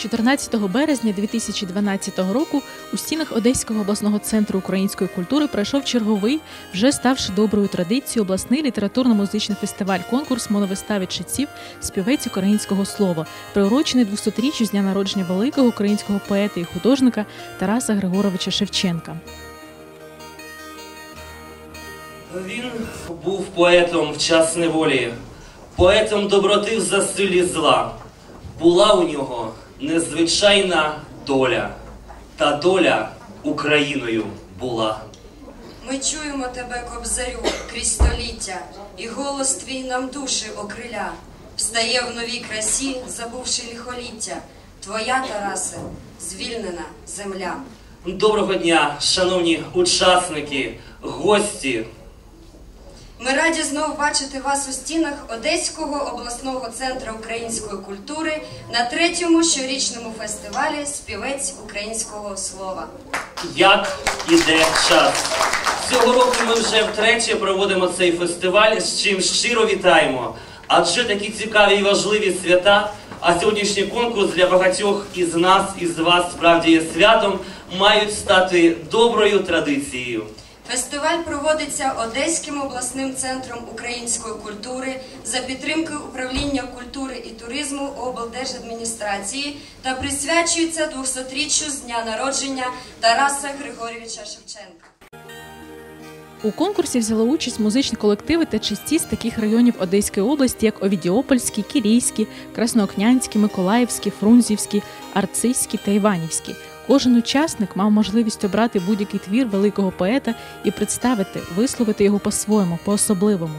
14 березня 2012 року у стінах Одеського обласного центру української культури пройшов черговий, вже ставши доброю традицією, обласний літературно-музичний фестиваль конкурс моновистави читців співець українського слова, приурочений 200-річчю з дня народження великого українського поета і художника Тараса Григоровича Шевченка. Він був поетом в час неволі, поетом доброти в засилі зла. Була у нього незвичайна доля, та доля Україною була. Ми чуємо тебе, кобзарю, крізь століття, і голос твій нам душі окриля. Встає в новій красі, забувши ліхоліття. Твоя, Тарасе, звільнена земля. Доброго дня, шановні учасники, гості. Ми раді знов бачити вас у стінах Одеського обласного центру української культури на третьому щорічному фестивалі Співець українського слова. Як іде час? Цього року ми вже втретє проводимо цей фестиваль, з чим щиро вітаємо. Адже такі цікаві і важливі свята, а сьогоднішній конкурс для багатьох із нас, із вас справді є святом, мають стати доброю традицією. Фестиваль проводиться Одеським обласним центром української культури за підтримки управління культури і туризму облдержадміністрації та присвячується 200-річчю з дня народження Тараса Григорьовича Шевченка. У конкурсі взяли участь музичні колективи та чисті з таких районів Одеської області, як Овідіопольський, Кірійський, Красноокнянський, Миколаївський, Фрунзівський, Арцизький та Іванівський. Кожен учасник мав можливість обрати будь-який твір великого поета і представити, висловити його по-своєму, по-особливому.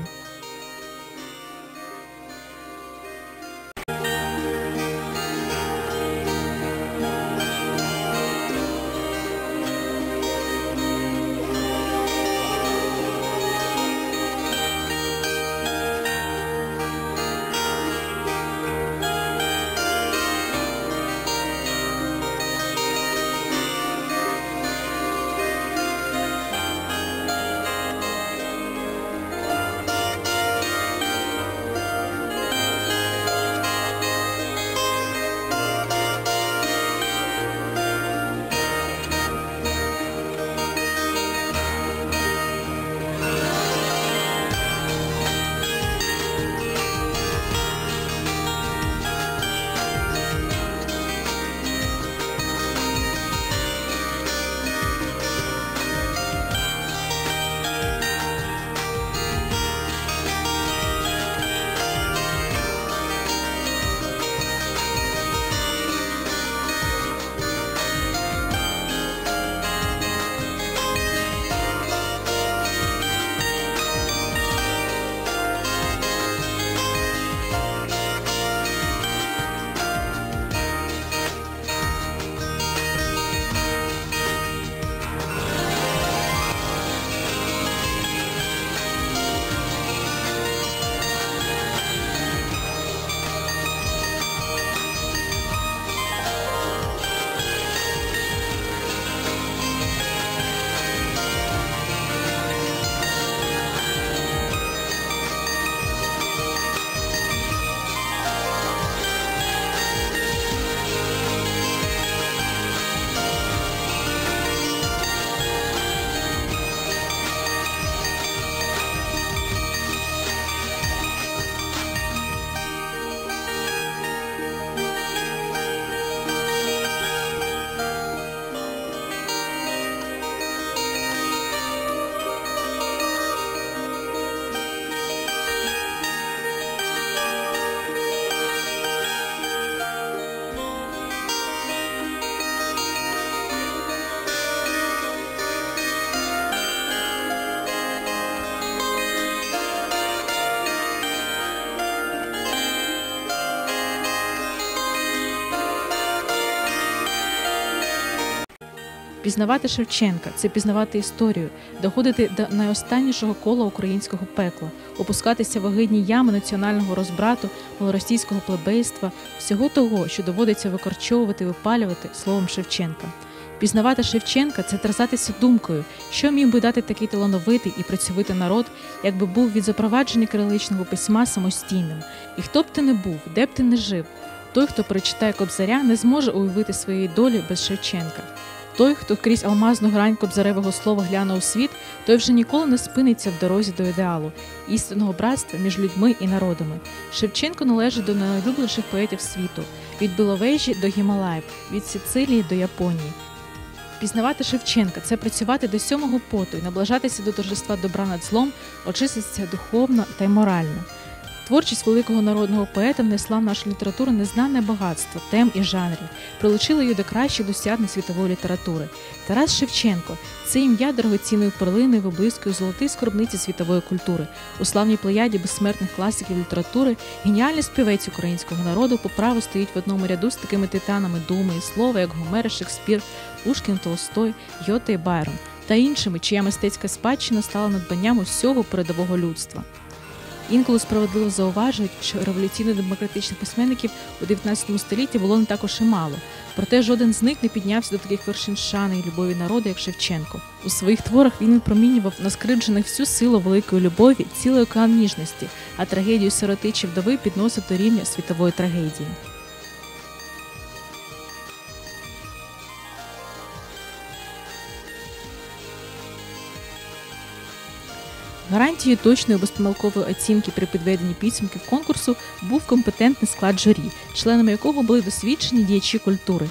Пізнавати Шевченка це пізнавати історію, доходити до найостаннішого кола українського пекла, опускатися в огидні ями національного розбрату, малоросійського плебейства, всього того, що доводиться викорчовувати, випалювати словом Шевченка. Пізнавати Шевченка це терзатися думкою, що міг би дати такий талановитий і працьовитий народ, якби був від запровадження кириличного письма самостійним. І хто б ти не був, де б ти не жив, Той, хто перечитає Кобзаря, не зможе уявити своєї долі без Шевченка. Той, хто крізь алмазну грань Кобзаревого слова гляне у світ, той вже ніколи не спиниться в дорозі до ідеалу, істинного братства між людьми і народами. Шевченко належить до найулюбленіших поетів світу від Біловежі до Гімалаїв, від Сицилії до Японії. Пізнавати Шевченка це працювати до сьомого поту і наближатися до торжества добра над злом, очиститися духовно та й морально. Творчість великого народного поета внесла в нашу літературу незнане багатство тем і жанрів, прилучила її до кращих досягнень світової літератури. Тарас Шевченко це ім'я дорогоцінної перлини виблискує золотий скарбниці світової культури, у славній плеяді безсмертних класиків літератури, геніальний співець українського народу по праву стоїть в одному ряду з такими титанами думи і слова, як Гомер, Шекспір, Пушкін, Толстой, Йота і Байрон та іншими, чия мистецька спадщина стала надбанням усього передового людства. Інколи справедливо зауважують, що революційно-демократичних письменників у 19 столітті було не також і мало. Проте жоден з них не піднявся до таких вершин шани і любові народу, як Шевченко. У своїх творах він випромінював на скриджених всю силу великої любові, цілий океан ніжності, а трагедію сироти чи вдови підносив до рівня світової трагедії. Гарантією точної безпомилкової оцінки при підведенні підсумків конкурсу був компетентний склад журі, членами якого були досвідчені діячі культури.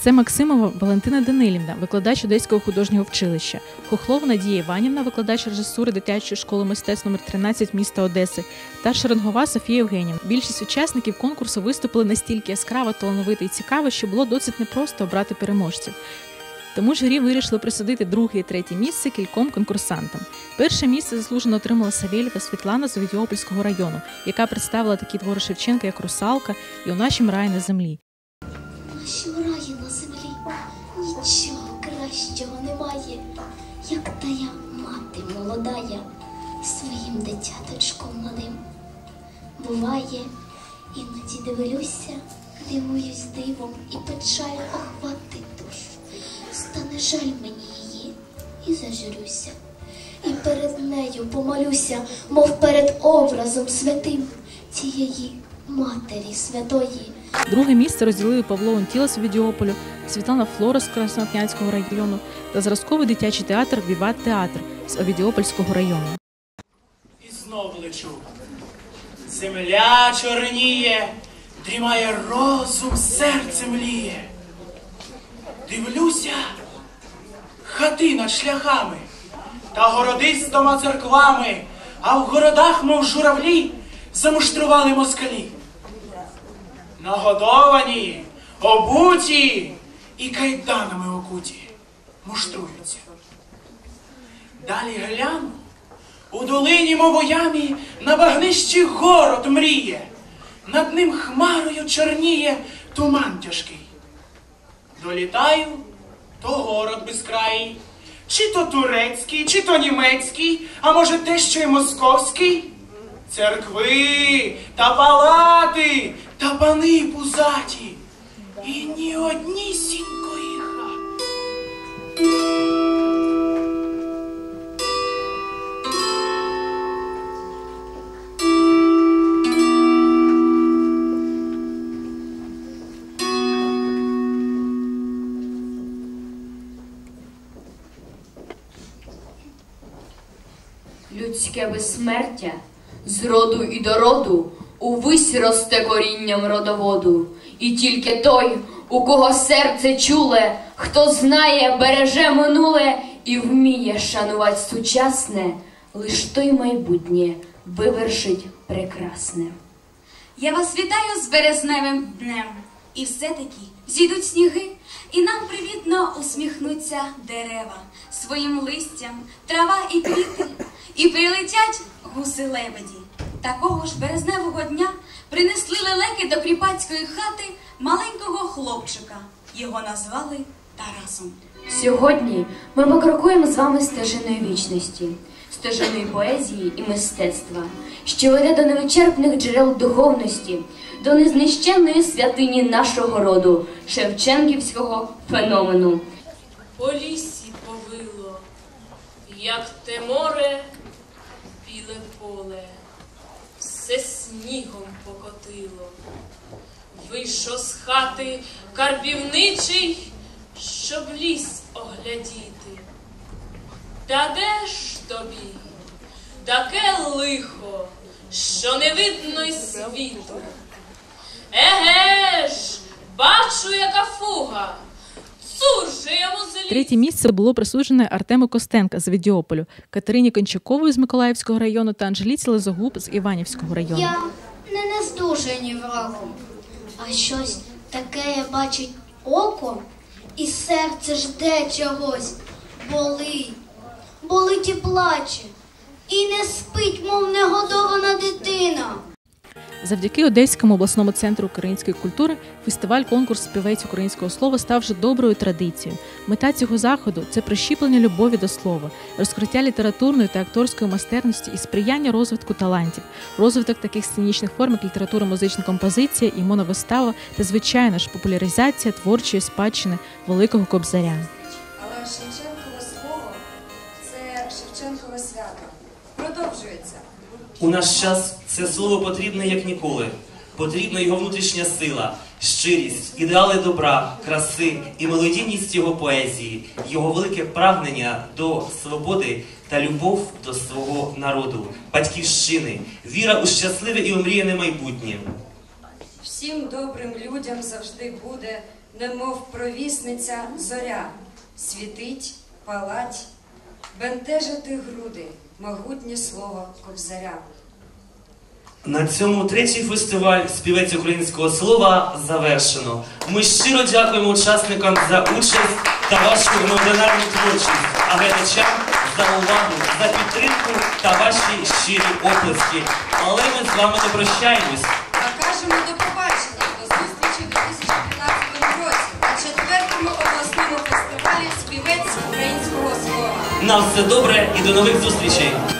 Це Максимова Валентина Данилівна, викладач Одеського художнього вчилища, Хохлова Надія Іванівна, викладач режисури дитячої школи мистецтв номер 13 міста Одеси, та Шеренгова Софія Євгенівна. Більшість учасників конкурсу виступили настільки яскраво, талановито і цікаво, що було досить непросто обрати переможців. Тому журі вирішили присудити друге і третє місце кільком конкурсантам. Перше місце заслужено отримала Савєлєва Світлана з Овідіопольського району, яка представила такі твори Шевченка, як Русалка і у нашім раї на землі. Нашім раї на землі нічого кращого немає, як тая мати молодая своїм дитяточком малим. Буває, іноді дивлюся, дивуюсь дивом і печаль охватить душу. Стане жаль мені її і зажурюся, і перед нею помолюся, мов перед образом святим цієї матері святої. Друге місце розділили Павло Онтіла з Овідіополю, Світлана Флора з Краснокнянського району та зразковий дитячий театр Віват Театр з Овідіопольського району. І знов лечу. Земля чорніє, дрімає розум, серце мліє. Дивлюся, хати над шляхами та городи з дома церквами, а в городах, мов журавлі, замуштрували москалі. Нагодовані, обуті і кайданами окуті муштруються. Далі гляну, у долині, мов ямі, на багнищі город мріє, над ним хмарою чорніє туман тяжкий. Долітаю, то город безкраїй, чи то турецький, чи то німецький, а може те, що й московський. Церкви та палати та пани пузаті, і ні однісінької хати. Людське безсмертя з роду і до роду увись росте корінням родоводу, і тільки той, у кого серце чуле, хто знає, береже минуле і вміє шанувати сучасне, лиш той майбутнє вивершить прекрасне. Я вас вітаю з березневим днем. І все-таки зійдуть сніги, і нам привітно усміхнуться дерева своїм листям, трава і квіти, і прилетять гуси лебеді. Такого ж березневого дня принесли лелеки до кріпацької хати маленького хлопчика. Його назвали Тарасом. Сьогодні ми покрокуємо з вами стежиною вічності, стежиною поезії і мистецтва, що веде до невичерпних джерел духовності, до незнищенної святині нашого роду, Шевченківського феномену. по лісі повило, як те море, біле поле, все снігом покотило. вийшов з хати карбівничий, щоб ліс оглядіти. Та де ж тобі таке лихо, що не видно й світу? Еге ж, бачу, яка фуга. Третє місце було присуджене Артему Костенка з Відіополю, Катерині Кончакової з Миколаївського району та Анжеліці Лизогуб з Іванівського району. Я не нездужані врагом, а щось таке бачить око, і серце жде чогось, болить, болить і плаче, і не спить, мов негодована дитина. Завдяки Одеському обласному центру української культури фестиваль конкурс співець українського слова став вже доброю традицією. Мета цього заходу це прищіплення любові до слова, розкриття літературної та акторської майстерності і сприяння розвитку талантів, розвиток таких сценічних форм, як література, музична композиція і моновистава та звичайно ж популяризація творчої спадщини великого кобзаря. У наш час це слово потрібне як ніколи. Потрібна його внутрішня сила, щирість, ідеали добра, краси і мелодійність його поезії, його велике прагнення до свободи та любов до свого народу, батьківщини, віра у щасливе і омріяне майбутнє. Всім добрим людям завжди буде, немов провісниця зоря, світить, палать, бентежити груди, могутнє слово кобзаря. На цьому третій фестиваль співець українського слова завершено. Ми щиро дякуємо учасникам за участь та вашу неординарну творчість, а глядачам за увагу, за підтримку та ваші щирі оплески. Але ми з вами не прощаємось. На все добре і до нових зустрічей!